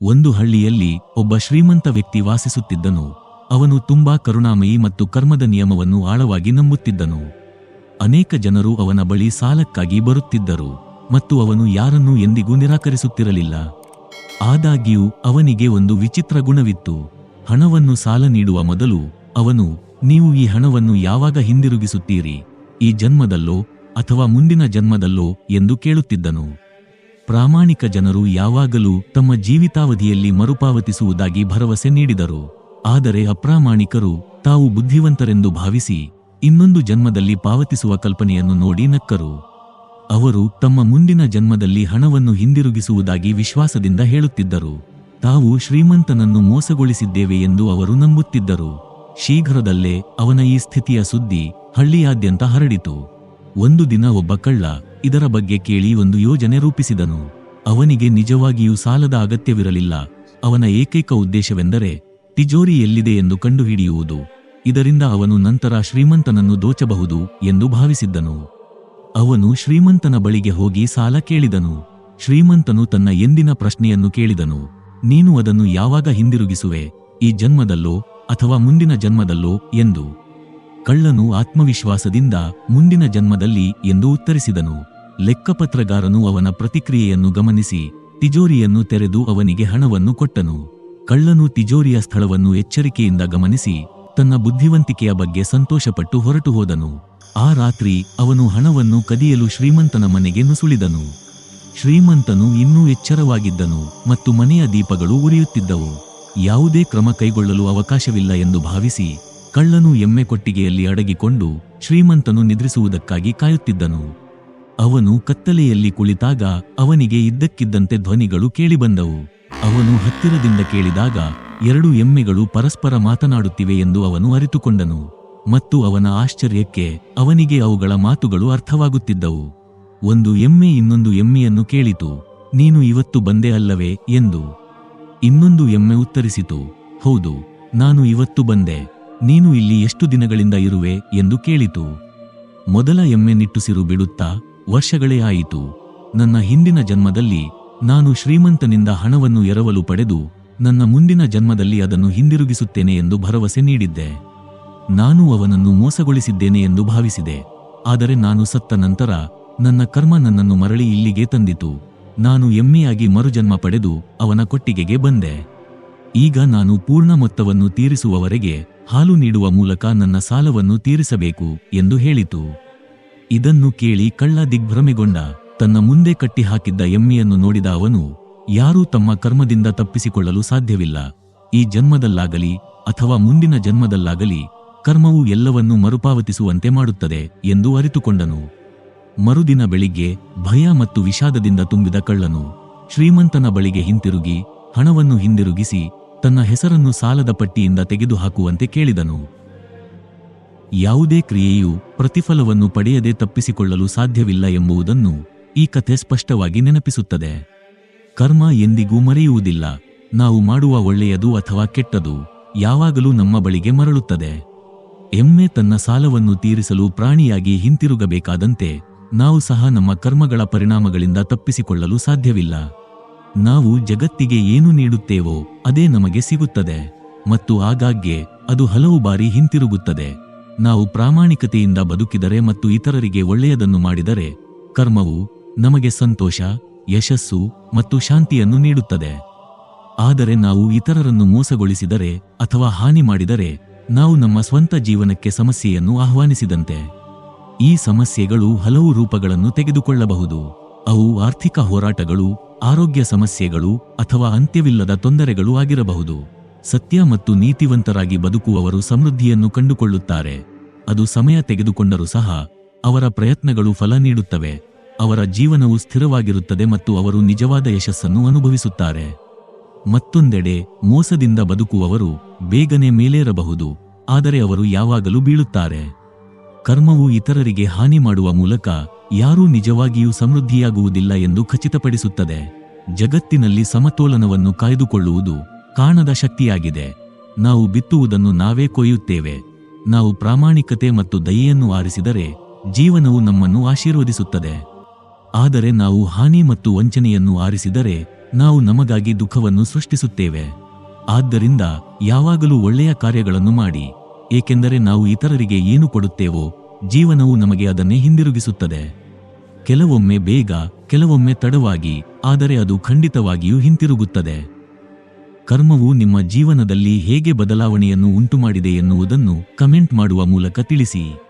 ಒಂದು ಹಳ್ಳಿಯಲ್ಲಿ ಒಬ್ಬ ಶ್ರೀಮಂತ ವ್ಯಕ್ತಿ ವಾಸಿಸುತ್ತಿದ್ದನು. ಅವನು ತುಂಬಾ ಕರುಣಾಮಯಿ ಮತ್ತು ಕರ್ಮದ ನಿಯಮವನ್ನು ಆಳವಾಗಿ ನಂಬುತ್ತಿದ್ದನು. ಅನೇಕ ಜನರು ಅವನ ಬಳಿ ಸಾಲಕ್ಕಾಗಿ ಬರುತ್ತಿದ್ದರು ಮತ್ತು ಅವನು ಯಾರನ್ನೂ ಎಂದಿಗೂ ನಿರಾಕರಿಸುತ್ತಿರಲಿಲ್ಲ. ಆದಾಗ್ಯೂ, ಅವನಿಗೆ ಒಂದು ವಿಚಿತ್ರ ಗುಣವಿತ್ತು. ಹಣವನ್ನು ಸಾಲ ನೀಡುವ ಮೊದಲು, ಅವನು, ನೀವು ಈ ಹಣವನ್ನು ಯಾವಾಗ ಹಿಂದಿರುಗಿಸುತ್ತೀರಿ? ಈ ಜನ್ಮದಲ್ಲೋ ಅಥವಾ ಮುಂದಿನ ಜನ್ಮದಲ್ಲೋ? ಎಂದು ಕೇಳುತ್ತಿದ್ದನು. ಪ್ರಾಮಾಣಿಕ ಜನರು ಯಾವಾಗಲೂ ತಮ್ಮ ಜೀವಿತಾವಧಿಯಲ್ಲಿ ಮರುಪಾವತಿಸುವುದಾಗಿ ಭರವಸೆ ನೀಡಿದರು. ಆದರೆ ಅಪ್ರಾಮಾಣಿಕರು ತಾವು ಬುದ್ಧಿವಂತರೆಂದು ಭಾವಿಸಿ ಇನ್ನೊಂದು ಜನ್ಮದಲ್ಲಿ ಪಾವತಿಸುವ ಕಲ್ಪನೆಯನ್ನು ನೋಡಿ ನಕ್ಕರು. ಅವರು ತಮ್ಮ ಮುಂದಿನ ಜನ್ಮದಲ್ಲಿ ಹಣವನ್ನು ಹಿಂದಿರುಗಿಸುವುದಾಗಿ ವಿಶ್ವಾಸದಿಂದ ಹೇಳುತ್ತಿದ್ದರು. ತಾವು ಶ್ರೀಮಂತನನ್ನು ಮೋಸಗೊಳಿಸಿದ್ದೇವೆ ಎಂದು ಅವರು ನಂಬುತ್ತಿದ್ದರು. ಶೀಘ್ರದಲ್ಲೇ ಅವನ ಈ ಸ್ಥಿತಿಯ ಸುದ್ದಿ ಹಳ್ಳಿಯಾದ್ಯಂತ ಹರಡಿತು. ಒಂದು ದಿನ ಒಬ್ಬ ಕಳ್ಳ ಇದರ ಬಗ್ಗೆ ಕೇಳಿ ಒಂದು ಯೋಜನೆ ರೂಪಿಸಿದನು. ಅವನಿಗೆ ನಿಜವಾಗಿಯೂ ಸಾಲದ ಅಗತ್ಯವಿರಲಿಲ್ಲ. ಅವನ ಏಕೈಕ ಉದ್ದೇಶವೆಂದರೆ, ತಿಜೋರಿ ಎಲ್ಲಿದೆ ಎಂದು ಕಂಡುಹಿಡಿಯುವುದು. ಇದರಿಂದ ಅವನು ನಂತರ ಶ್ರೀಮಂತನನ್ನು ದೋಚಬಹುದು ಎಂದು ಭಾವಿಸಿದ್ದನು. ಅವನು ಶ್ರೀಮಂತನ ಬಳಿಗೆ ಹೋಗಿ ಸಾಲ ಕೇಳಿದನು. ಶ್ರೀಮಂತನು ತನ್ನ ಎಂದಿನ ಪ್ರಶ್ನೆಯನ್ನು ಕೇಳಿದನು. ನೀನು ಅದನ್ನು ಯಾವಾಗ ಹಿಂದಿರುಗಿಸುವೆ? ಈ ಜನ್ಮದಲ್ಲೋ ಅಥವಾ ಮುಂದಿನ ಜನ್ಮದಲ್ಲೋ? ಎಂದು. ಕಳ್ಳನು ಆತ್ಮವಿಶ್ವಾಸದಿಂದ ಮುಂದಿನ ಜನ್ಮದಲ್ಲಿ ಎಂದು ಉತ್ತರಿಸಿದನು. ಲೆಕ್ಕಪತ್ರಗಾರನು ಅವನ ಪ್ರತಿಕ್ರಿಯೆಯನ್ನು ಗಮನಿಸಿ, ತಿಜೋರಿಯನ್ನು ತೆರೆದು ಅವನಿಗೆ ಹಣವನ್ನು ಕೊಟ್ಟನು. ಕಳ್ಳನು ತಿಜೋರಿಯ ಸ್ಥಳವನ್ನು ಎಚ್ಚರಿಕೆಯಿಂದ ಗಮನಿಸಿ, ತನ್ನ ಬುದ್ಧಿವಂತಿಕೆಯ ಬಗ್ಗೆ ಸಂತೋಷಪಟ್ಟು ಹೊರಟು ಹೋದನು. ಆ ರಾತ್ರಿ ಅವನು ಹಣವನ್ನು ಕದಿಯಲು ಶ್ರೀಮಂತನ ಮನೆಗೆ ನುಸುಳಿದನು. ಶ್ರೀಮಂತನು ಇನ್ನೂ ಎಚ್ಚರವಾಗಿದ್ದನು ಮತ್ತು ಮನೆಯ ದೀಪಗಳು ಉರಿಯುತ್ತಿದ್ದವು. ಯಾವುದೇ ಕ್ರಮ ಕೈಗೊಳ್ಳಲು ಅವಕಾಶವಿಲ್ಲ ಎಂದು ಭಾವಿಸಿ ಕಳ್ಳನು ಎಮ್ಮೆ ಕೊಟ್ಟಿಗೆಯಲ್ಲಿ ಅಡಗಿಕೊಂಡು ಶ್ರೀಮಂತನು ನಿದ್ರಿಸುವುದಕ್ಕಾಗಿ ಕಾಯುತ್ತಿದ್ದನು. ಅವನು ಕತ್ತಲೆಯಲ್ಲಿ ಕುಳಿತಾಗ ಅವನಿಗೆ ಇದ್ದಕ್ಕಿದ್ದಂತೆ ಧ್ವನಿಗಳು ಕೇಳಿಬಂದವು. ಅವನು ಹತ್ತಿರದಿಂದ ಕೇಳಿದಾಗ ಎರಡು ಎಮ್ಮೆಗಳು ಪರಸ್ಪರ ಮಾತನಾಡುತ್ತಿವೆ ಎಂದು ಅವನು ಅರಿತುಕೊಂಡನು. ಮತ್ತು ಅವನ ಆಶ್ಚರ್ಯಕ್ಕೆ ಅವನಿಗೆ ಅವುಗಳ ಮಾತುಗಳು ಅರ್ಥವಾಗುತ್ತಿದ್ದವು. ಒಂದು ಎಮ್ಮೆ ಇನ್ನೊಂದು ಎಮ್ಮೆಯನ್ನು ಕೇಳಿತು. ನೀನು ಇವತ್ತು ಬಂದೆ ಅಲ್ಲವೇ? ಎಂದು. ಇನ್ನೊಂದು ಎಮ್ಮೆ ಉತ್ತರಿಸಿತು. ಹೌದು, ನಾನು ಇವತ್ತು ಬಂದೆ. ನೀನು ಇಲ್ಲಿ ಎಷ್ಟು ದಿನಗಳಿಂದ ಇರುವೆ ಎಂದು ಕೇಳಿತು. ಮೊದಲ ಎಮ್ಮೆ ನಿಟ್ಟುಸಿರು ಬಿಡುತ್ತಾ ವರ್ಷಗಳೇ ಆಯಿತು. ನನ್ನ ಹಿಂದಿನ ಜನ್ಮದಲ್ಲಿ ನಾನು ಶ್ರೀಮಂತನಿಂದ ಹಣವನ್ನು ಎರವಲು ಪಡೆದು ನನ್ನ ಮುಂದಿನ ಜನ್ಮದಲ್ಲಿ ಅದನ್ನು ಹಿಂದಿರುಗಿಸುತ್ತೇನೆ ಎಂದು ಭರವಸೆ ನೀಡಿದ್ದೆ. ನಾನು ಅವನನ್ನು ಮೋಸಗೊಳಿಸಿದ್ದೇನೆ ಎಂದು ಭಾವಿಸಿದೆ. ಆದರೆ ನಾನು ಸತ್ತ ನಂತರ ನನ್ನ ಕರ್ಮ ನನ್ನನ್ನು ಮರಳಿ ಇಲ್ಲಿಗೆ ತಂದಿತು. ನಾನು ಎಮ್ಮೆಯಾಗಿ ಮರುಜನ್ಮ ಪಡೆದು ಅವನ ಕೊಟ್ಟಿಗೆಗೆ ಬಂದೆ. ಈಗ ನಾನು ಪೂರ್ಣ ಮೊತ್ತವನ್ನು ತೀರಿಸುವವರೆಗೆ ಹಾಲು ನೀಡುವ ಮೂಲಕ ನನ್ನ ಸಾಲವನ್ನು ತೀರಿಸಬೇಕು ಎಂದು ಹೇಳಿತು. ಇದನ್ನು ಕೇಳಿ ಕಳ್ಳ ದಿಗ್ಭ್ರಮೆಗೊಂಡ ತನ್ನ ಮುಂದೆ ಕಟ್ಟಿಹಾಕಿದ್ದ ಎಮ್ಮೆಯನ್ನು ನೋಡಿದ ಅವನು, ಯಾರೂ ತಮ್ಮ ಕರ್ಮದಿಂದ ತಪ್ಪಿಸಿಕೊಳ್ಳಲು ಸಾಧ್ಯವಿಲ್ಲ. ಈ ಜನ್ಮದಲ್ಲಾಗಲಿ ಅಥವಾ ಮುಂದಿನ ಜನ್ಮದಲ್ಲಾಗಲಿ ಕರ್ಮವು ಎಲ್ಲವನ್ನೂ ಮರುಪಾವತಿಸುವಂತೆ ಮಾಡುತ್ತದೆ ಎಂದು ಅರಿತುಕೊಂಡನು. ಮರುದಿನ ಬೆಳಿಗ್ಗೆ ಭಯ ಮತ್ತು ವಿಷಾದದಿಂದ ತುಂಬಿದ ಕಳ್ಳನು ಶ್ರೀಮಂತನ ಬಳಿಗೆ ಹಿಂತಿರುಗಿ ಹಣವನ್ನು ಹಿಂದಿರುಗಿಸಿ ತನ್ನ ಹೆಸರನ್ನು ಸಾಲದ ಪಟ್ಟಿಯಿಂದ ತೆಗೆದುಹಾಕುವಂತೆ ಕೇಳಿದನು. ಯಾವುದೇ ಕ್ರಿಯೆಯು ಪ್ರತಿಫಲವನ್ನು ಪಡೆಯದೆ ತಪ್ಪಿಸಿಕೊಳ್ಳಲು ಸಾಧ್ಯವಿಲ್ಲ ಎಂಬುದನ್ನು ಈ ಕಥೆ ಸ್ಪಷ್ಟವಾಗಿ ನೆನಪಿಸುತ್ತದೆ. ಕರ್ಮ ಎಂದಿಗೂ ಮರೆಯುವುದಿಲ್ಲ. ನಾವು ಮಾಡುವ ಒಳ್ಳೆಯದು ಅಥವಾ ಕೆಟ್ಟದು ಯಾವಾಗಲೂ ನಮ್ಮ ಬಳಿಗೆ ಮರಳುತ್ತದೆ. ಎಮ್ಮೆ ತನ್ನ ಸಾಲವನ್ನು ತೀರಿಸಲು ಪ್ರಾಣಿಯಾಗಿ ಹಿಂತಿರುಗಬೇಕಾದಂತೆ ನಾವು ಸಹ ನಮ್ಮ ಕರ್ಮಗಳ ಪರಿಣಾಮಗಳಿಂದ ತಪ್ಪಿಸಿಕೊಳ್ಳಲು ಸಾಧ್ಯವಿಲ್ಲ. ನಾವು ಜಗತ್ತಿಗೆ ಏನು ನೀಡುತ್ತೇವೋ ಅದೇ ನಮಗೆ ಸಿಗುತ್ತದೆ. ಮತ್ತು ಆಗಾಗ್ಗೆ ಅದು ಹಲವು ಬಾರಿ ಹಿಂತಿರುಗುತ್ತದೆ. ನಾವು ಪ್ರಾಮಾಣಿಕತೆಯಿಂದ ಬದುಕಿದರೆ ಮತ್ತು ಇತರರಿಗೆ ಒಳ್ಳೆಯದನ್ನು ಮಾಡಿದರೆ, ಕರ್ಮವು ನಮಗೆ ಸಂತೋಷ, ಯಶಸ್ಸು ಮತ್ತು ಶಾಂತಿಯನ್ನು ನೀಡುತ್ತದೆ. ಆದರೆ ನಾವು ಇತರರನ್ನು ಮೋಸಗೊಳಿಸಿದರೆ ಅಥವಾ ಹಾನಿ ಮಾಡಿದರೆ, ನಾವು ನಮ್ಮ ಸ್ವಂತ ಜೀವನಕ್ಕೆ ಸಮಸ್ಯೆಯನ್ನು ಆಹ್ವಾನಿಸಿದಂತೆ. ಈ ಸಮಸ್ಯೆಗಳು ಹಲವು ರೂಪಗಳನ್ನು ತೆಗೆದುಕೊಳ್ಳಬಹುದು. ಅವು ಆರ್ಥಿಕ ಹೋರಾಟಗಳು ಆರೋಗ್ಯ ಸಮಸ್ಯೆಗಳು ಅಥವಾ ಅಂತ್ಯವಿಲ್ಲದ ತೊಂದರೆಗಳು ಆಗಿರಬಹುದು. ಸತ್ಯ ಮತ್ತು ನೀತಿವಂತರಾಗಿ ಬದುಕುವವರು ಸಮೃದ್ಧಿಯನ್ನು ಕಂಡುಕೊಳ್ಳುತ್ತಾರೆ. ಅದು ಸಮಯ ತೆಗೆದುಕೊಂಡರೂ ಸಹ ಅವರ ಪ್ರಯತ್ನಗಳು ಫಲ ನೀಡುತ್ತವೆ. ಅವರ ಜೀವನವು ಸ್ಥಿರವಾಗಿರುತ್ತದೆ ಮತ್ತು ಅವರು ನಿಜವಾದ ಯಶಸ್ಸನ್ನು ಅನುಭವಿಸುತ್ತಾರೆ. ಮತ್ತೊಂದೆಡೆ, ಮೋಸದಿಂದ ಬದುಕುವವರು ಬೇಗನೆ ಮೇಲೇರಬಹುದು, ಆದರೆ ಅವರು ಯಾವಾಗಲೂ ಬೀಳುತ್ತಾರೆ. ಕರ್ಮವು ಇತರರಿಗೆ ಹಾನಿ ಮಾಡುವ ಮೂಲಕ ಯಾರೂ ನಿಜವಾಗಿಯೂ ಸಮೃದ್ಧಿಯಾಗುವುದಿಲ್ಲ ಎಂದು ಖಚಿತಪಡಿಸುತ್ತದೆ. ಜಗತ್ತಿನಲ್ಲಿ ಸಮತೋಲನವನ್ನು ಕಾಯ್ದುಕೊಳ್ಳುವುದು ಕಾಣದ ಶಕ್ತಿಯಾಗಿದೆ. ನಾವು ಬಿತ್ತುವುದನ್ನು ನಾವೇ ಕೊಯ್ಯುತ್ತೇವೆ. ನಾವು ಪ್ರಾಮಾಣಿಕತೆ ಮತ್ತು ದಯೆಯನ್ನು ಆರಿಸಿದರೆ ಜೀವನವು ನಮ್ಮನ್ನು ಆಶೀರ್ವದಿಸುತ್ತದೆ. ಆದರೆ ನಾವು ಹಾನಿ ಮತ್ತು ವಂಚನೆಯನ್ನು ಆರಿಸಿದರೆ ನಾವು ನಮಗಾಗಿ ದುಃಖವನ್ನು ಸೃಷ್ಟಿಸುತ್ತೇವೆ. ಆದ್ದರಿಂದ ಯಾವಾಗಲೂ ಒಳ್ಳೆಯ ಕಾರ್ಯಗಳನ್ನು ಮಾಡಿ, ಏಕೆಂದರೆ ನಾವು ಇತರರಿಗೆ ಏನು ಕೊಡುತ್ತೇವೋ ಜೀವನವು ನಮಗೆ ಅದನ್ನೇ ಹಿಂದಿರುಗಿಸುತ್ತದೆ. ಕೆಲವೊಮ್ಮೆ ಬೇಗ, ಕೆಲವೊಮ್ಮೆ ತಡವಾಗಿ, ಆದರೆ ಅದು ಖಂಡಿತವಾಗಿಯೂ ಹಿಂತಿರುಗುತ್ತದೆ. ಕರ್ಮವು ನಿಮ್ಮ ಜೀವನದಲ್ಲಿ ಹೇಗೆ ಬದಲಾವಣೆಯನ್ನು ಉಂಟುಮಾಡಿದೆ ಎನ್ನುವುದನ್ನು ಕಮೆಂಟ್ ಮಾಡುವ ಮೂಲಕ ತಿಳಿಸಿ.